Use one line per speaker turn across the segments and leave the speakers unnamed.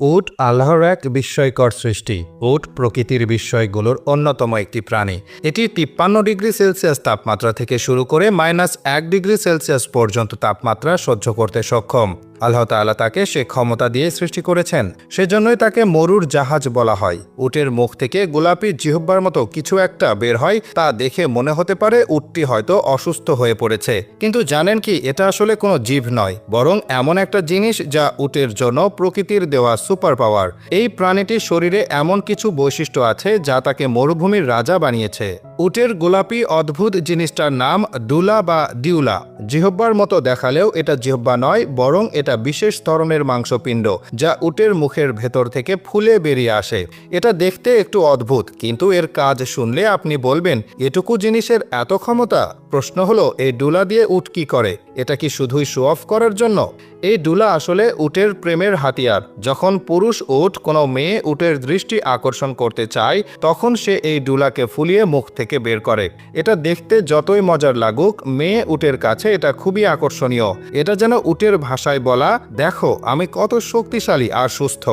উট আল্লাহর এক বিস্ময়কর সৃষ্টি। উট প্রকৃতির বিস্ময়গুলোর অন্যতম একটি প্রাণী। এটি তিপ্পান্ন ডিগ্রি সেলসিয়াস তাপমাত্রা থেকে শুরু করে মাইনাস এক ডিগ্রি সেলসিয়াস পর্যন্ত তাপমাত্রা সহ্য করতে সক্ষম। আল্লাহ তাআলা তাকে সে ক্ষমতা দিয়ে সৃষ্টি করেছেন। সেজন্যই তাকে মরুর জাহাজ বলা হয়। উটের মুখ থেকে গোলাপি জিহব্বার মতো কিছু একটা বের হয়, তা দেখে মনে হতে পারে উটটি হয়তো অসুস্থ হয়ে পড়েছে। কিন্তু জানেন কি, এটা আসলে কোনো জীব নয়, বরং এমন একটা জিনিস যা উটের জন্য প্রকৃতির দেওয়া সুপার পাওয়ার এই প্রাণীটির শরীরে এমন কিছু বৈশিষ্ট্য আছে যা তাকে মরুভূমির রাজা বানিয়েছে। উটের গোলাপি অদ্ভুত জিনিসটার নাম দুলা বা দিউলা। জিহব্বার মতো দেখালেও এটা জিহব্বা নয়, বরং এটা বিশেষ ধরনের মাংসপিণ্ড, যা উটের মুখের ভেতর থেকে ফুলে বেরিয়ে আসে। এটা দেখতে একটু অদ্ভুত, কিন্তু এর কাজ শুনলে আপনি বলবেন, এটুকু জিনিসের এত ক্ষমতা? প্রশ্ন হলো, এই ডুলা দিয়ে উট কি করে? এটা কি শুধুই শো অফ করার জন্য? এই ডুলা আসলে উটের প্রেমের হাতিয়ার। যখন পুরুষ উট কোনো মেয়ে উটের দৃষ্টি আকর্ষণ করতে চায়, তখন সে এই ডুলাকে ফুলিয়ে মুখ থেকে বের করে। এটা দেখতে যতই মজার লাগুক, মেয়ে উটের কাছে এটা খুবই আকর্ষণীয়। এটা যেন উটের ভাষায় বলা, দেখো, আমি কত শক্তিশালী আর সুস্থ।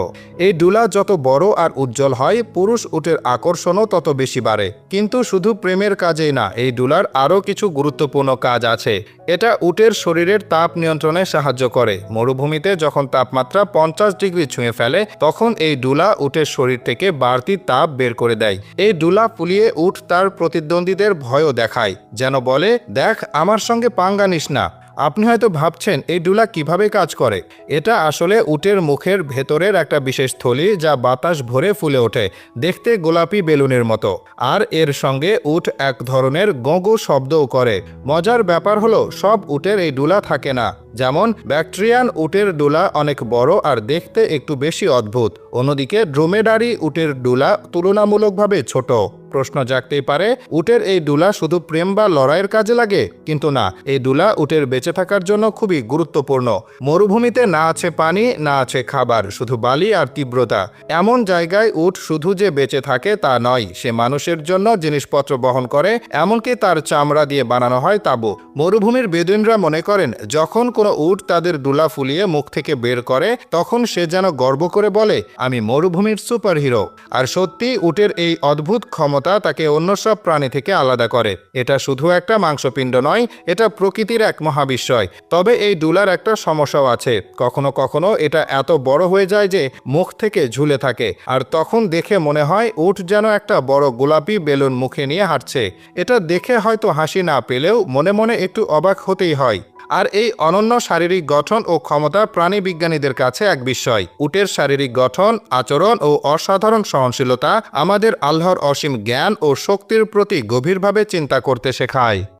এই ডুলা যত বড় আর উজ্জ্বল হয়, পুরুষ উটের আকর্ষণও তত বেশি বাড়ে। কিন্তু শুধু প্রেমের কাজেই না, এই ডুলার আরও কিছু গুরুত্বপূর্ণ কাজ আছে। এটা উটের শরীরের তাপ নিয়ন্ত্রণে সাহায্য করে। মরুভূমিতে যখন তাপমাত্রা পঞ্চাশ ডিগ্রি ছুঁয়ে ফেলে, তখন এই ডুলা উটের শরীর থেকে বাড়তি তাপ বের করে দেয়। এই ডুলা ফুলিয়ে উট তার প্রতিদ্বন্দ্বীদের ভয়ও দেখায়। যেন বলে, দেখ, আমার সঙ্গে পাঙ্গা নিস না। আপনি হয়তো ভাবছেন, এই ডুলা কীভাবে কাজ করে? এটা আসলে উটের মুখের ভেতরের একটা বিশেষ থলি যা বাতাস ভরে ফুলে ওঠে, দেখতে গোলাপি বেলুনের মতো। আর এর সঙ্গে উট এক ধরনের গঁগো শব্দও করে। মজার ব্যাপার হলো, সব উটের এই ডুলা থাকে না। যেমন, ব্যাকট্রিয়ান উটের ডোলা অনেক বড় আর দেখতে একটু বেশি অদ্ভুত। অন্যদিকে, ড্রোমেডারি উটের ডুলা তুলনামূলকভাবে ছোট। প্রশ্ন জাগতেই পারে, উটের এই ডুলা শুধু প্রেম বা লড়াইয়ের কাজে লাগে? কিন্তু না, এই ডুলা উটের বেঁচে থাকার জন্য খুবই গুরুত্বপূর্ণ। মরুভূমিতে না আছে পানি, না আছে খাবার, শুধু বালি আর তীব্রতা। এমন জায়গায় উট শুধু যে বেঁচে থাকে তা নয়, সে মানুষের জন্য জিনিসপত্র বহন করে, এমনকি তার চামড়া দিয়ে বানানো হয় তাবু। মরুভূমির বেদুইনরা মনে করেন, যখন কোনো উট তাদের ডুলা ফুলিয়ে মুখ থেকে বের করে, তখন সে যেন গর্ব করে বলে, আমি মরুভূমির সুপার হিরো আর সত্যি উটের এই অদ্ভুত ক্ষমতা তাকে অন্য সব প্রাণী থেকে আলাদা করে। এটা শুধু একটা মাংসপিণ্ড নয়, এটা প্রকৃতির এক মহাবিস্ময়। তবে এই ডুলার একটা সমস্যাও আছে। কখনো কখনো এটা এত বড় হয়ে যায় যে মুখ থেকে ঝুলে থাকে, আর তখন দেখে মনে হয় উট যেন একটা বড় গোলাপি বেলুন মুখে নিয়ে হাঁটছে। এটা দেখে হয়তো হাসি না পেলেও মনে মনে একটু অবাক হতেই হয়। আর এই অনন্য শারীরিক গঠন ও ক্ষমতা প্রাণী বিজ্ঞানীদের কাছে এক বিষয়। উটের শারীরিক গঠন, আচরণ ও অসাধারণ সহনশীলতা আমাদের আল্লাহর অসীম জ্ঞান ও শক্তির প্রতি গভীরভাবে চিন্তা করতে শেখায়।